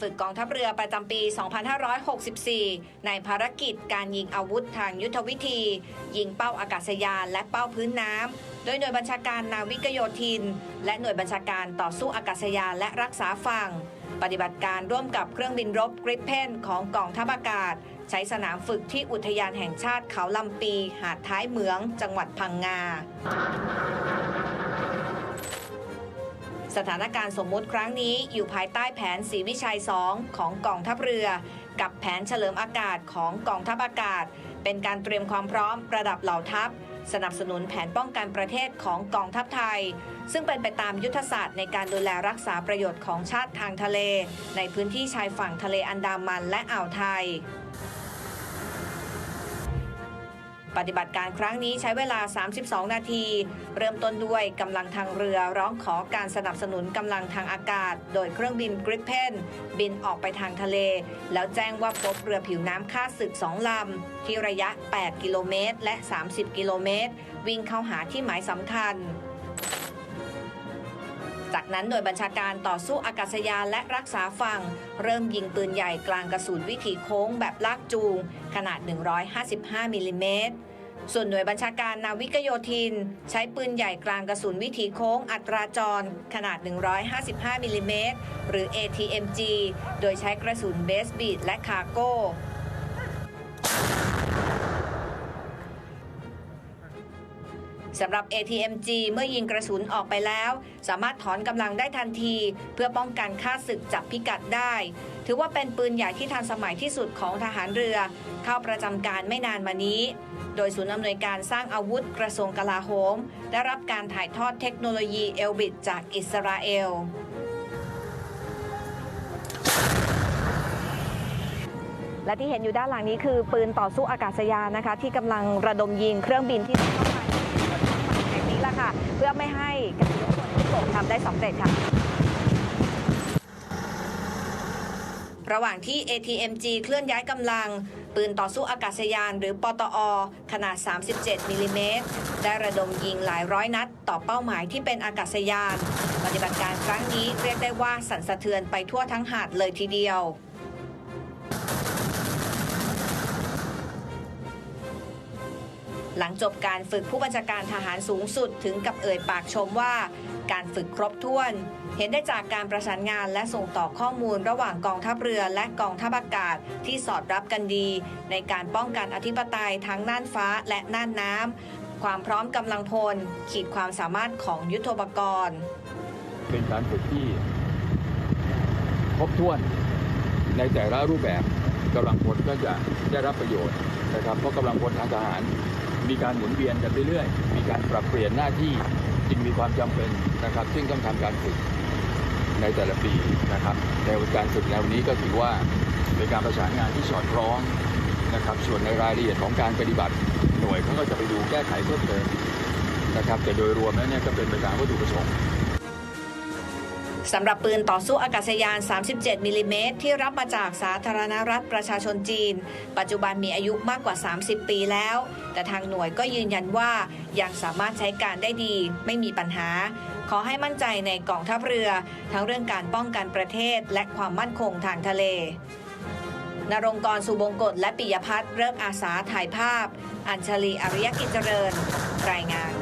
ฝึกกองทัพเรือประจำปี 2564 ในภารกิจการยิงอาวุธทางยุทธวิธี ยิงเป้าอากาศยานและเป้าพื้นน้ำ โดยหน่วยบัญชาการนาวิกโยธิน และหน่วยบัญชาการต่อสู้อากาศยานและรักษาฝั่ง ปฏิบัติการร่วมกับเครื่องบินรบกริปเพนของกองทัพอากาศ ใช้สนามฝึกที่อุทยานแห่งชาติเขาลำปี หาดท้ายเหมือง จังหวัดพังงา สถานการณ์สมมุติครั้งนี้อยู่ภายใต้แผนศรีวิชัย 2 ของกองทัพเรือ กับแผนเฉลิมอากาศของกองทัพอากาศ เป็นการเตรียมความพร้อมระดับเหล่าทัพ สนับสนุนแผนป้องกันประเทศของกองทัพไทย ซึ่งเป็นไปตามยุทธศาสตร์ในการดูแลรักษาประโยชน์ของชาติทางทะเล ในพื้นที่ชายฝั่งทะเลอันดามันและอ่าวไทย ปฏิบัติการครั้งนี้ใช้เวลา 32 นาที เริ่มต้นด้วยกำลังทางเรือร้องขอการสนับสนุนกำลังทางอากาศ โดยเครื่องบินกริปเพนบินออกไปทางทะเล แล้วแจ้งว่าพบเรือผิวน้ำค่าศึกสองลำที่ระยะ 8 กิโลเมตร และ 30 กิโลเมตร วิ่งเข้าหาที่หมายสำคัญ จากนั้นหน่วยบัญชาการต่อสู้อากาศยานและรักษาฝั่ง เริ่มยิงปืนใหญ่กลางกระสุนวิถีโค้งแบบลากจูง ขนาด 155มิลลิเมตรส่วนหน่วยบัญชาการนาวิกโยธิน ใช้ปืนใหญ่กลางกระสุนวิถีโค้งอัตราจร ขนาด 155มิลลิเมตรหรือ ATMG โดยใช้กระสุนเบสบีดและคารโก้ สำหรับ ATMG เมื่อยิงกระสุนออกไปแล้ว สามารถถอนกำลังได้ทันที เพื่อป้องกันค่าศึกจับพิกัดได้ ถือว่าเป็นปืนใหญ่ที่ทันสมัยที่สุดของทหารเรือ เข้าประจำการไม่นานมานี้ โดยศูนย์อำนวยการสร้างอาวุธกระทรวงกลาโหม ได้รับการถ่ายทอดเทคโนโลยีเอลบิดจากอิสราเอลและที่เห็นอยู่ด้านหลังนี้คือปืนต่อสู้อากาศยานนะคะ ที่กำลังระดมยิงเครื่องบินที่เข้ามาแห่งนี้แหละ ค่ะ เพื่อไม่ให้การยกพลที่ตกทำได้สำเร็จค่ะระหว่างที่ ATMG เคลื่อนย้ายกำลัง ปืนต่อสู้อากาศยานหรือปตอ ขนาด 37 มิลลิเมตร ได้ระดมยิงหลายร้อยนัด ต่อเป้าหมายที่เป็นอากาศยาน ปฏิบัติการครั้งนี้เรียกได้ว่าสั่นสะเทือนไปทั่วทั้งหาดเลยทีเดียว หลังจบการฝึกผู้บัญชาการทหารสูงสุดถึงกับเอ่ยปากชมว่า การฝึกครบถ้วน เห็นได้จากการประสานงานและส่งต่อข้อมูลระหว่างกองทัพเรือและกองทัพอากาศที่สอดรับกันดี ในการป้องกันอธิปไตยทั้งน่านฟ้าและน่านน้ำความพร้อมกำลังพล ขีดความสามารถของยุทโธปกรณ์ เป็นการฝึกที่ครบถ้วนในแต่ละรูปแบบกำลังพลก็จะได้รับประโยชน์นะครับเพราะกำลังพลทางทหาร มีการหมุนเวียนกันเรื่อยๆมีการปรับเปลี่ยนหน้าที่จึงมีความจำเป็นนะครับ ซึ่งต้องทำการฝึกในแต่ละปีนะครับในการฝึกแนวนี้ก็ถือว่าเป็นการประสานงานที่สอดคล้องนะครับ ส่วนในรายละเอียดของการปฏิบัติหน่วยเขาก็จะไปดูแก้ไขเพิ่มเติมนะครับ แต่โดยรวมแล้วเนี่ยก็เป็นไปตามวัตถุประสงค์ สำหรับปืนต่อสู้อากาศยาน 37 มิลลิเมตรที่รับมาจากสาธารณรัฐประชาชนจีน ปัจจุบันมีอายุมากกว่า 30 ปีแล้ว แต่ทางหน่วยก็ยืนยันว่ายังสามารถใช้การได้ดี ไม่มีปัญหา ขอให้มั่นใจในกองทัพเรือ ทั้งเรื่องการป้องกันประเทศและความมั่นคงทางทะเลนรงกรสุบงกฎและปิยพัฒน์เริกอาสาถ่ายภาพ อัญชลีอริยกิจเจริญ รายงาน